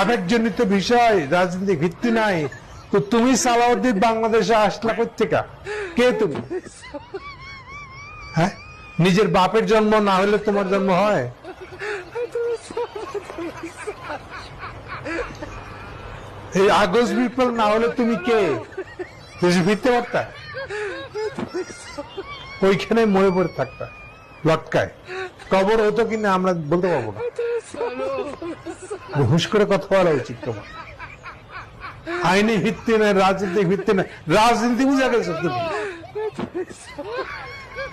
আবেগজনিত বিষয় রাজনীতি ভিত্তি নাই। তো তুমি সালাউদ্দিন বাংলাদেশে আসলা কোথেকা কে তুমি? হ্যাঁ? নিজের বাপের জন্ম না হলে তোমার জন্ম হয়? এই আগস্ট বিপ্লব না হলে তুমি কে? ফিরতে পারতা ওইখানে মরে পড়ে থাকতা লটকায়। কবর হতো কিনা আমরা বলতে পারব না। হুশ করে কথা বলা উচিত তোমার। আইনি ভিত্তি নাই রাজনীতিক ভিত্তি নাই। রাজনীতি বুঝা গেছো তুমি?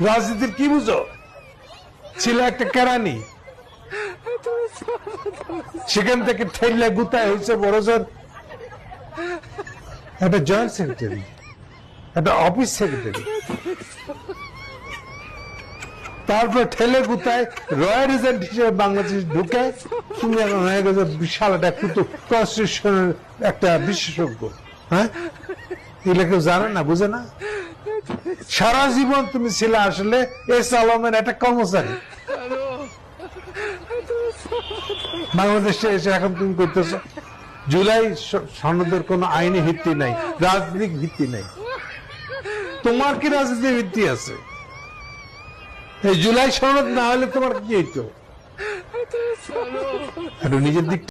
রাজনীতির কি বুঝো? ছিল একটা কেরানি। সেখান থেকে ঠেললে গুতায় হয়েছে বড় জোর একটা জয়েন্ট সেক্রেটারি। একটা অফিস সেক্রেটারি। তারপর ঠেলে গুতায় রয়্যাল এজেন্ট হিসেবে বাংলাদেশ ঢুকে তুমি এখন হয়ে গেছে বিশাল একটা কুতুব কনস্টিটিউশনের একটা বিশেষজ্ঞ হ্যাঁ? এগুলো কেউ জানে না, বুঝে না? সারা জীবন তুমি ছিলে আসলে এস আলমের একটা কর্মচারী। বাংলাদেশে এসে এখন তুমি করতেছো। জুলাই সনদের কোনো আইনি ভিত্তি নাই, রাজনৈতিক ভিত্তি নাই। তোমার কি রাজনীতির ভিত্তি আছে? এই জুলাই সনদ না হলে তোমার কি হইতো? নিজের দিক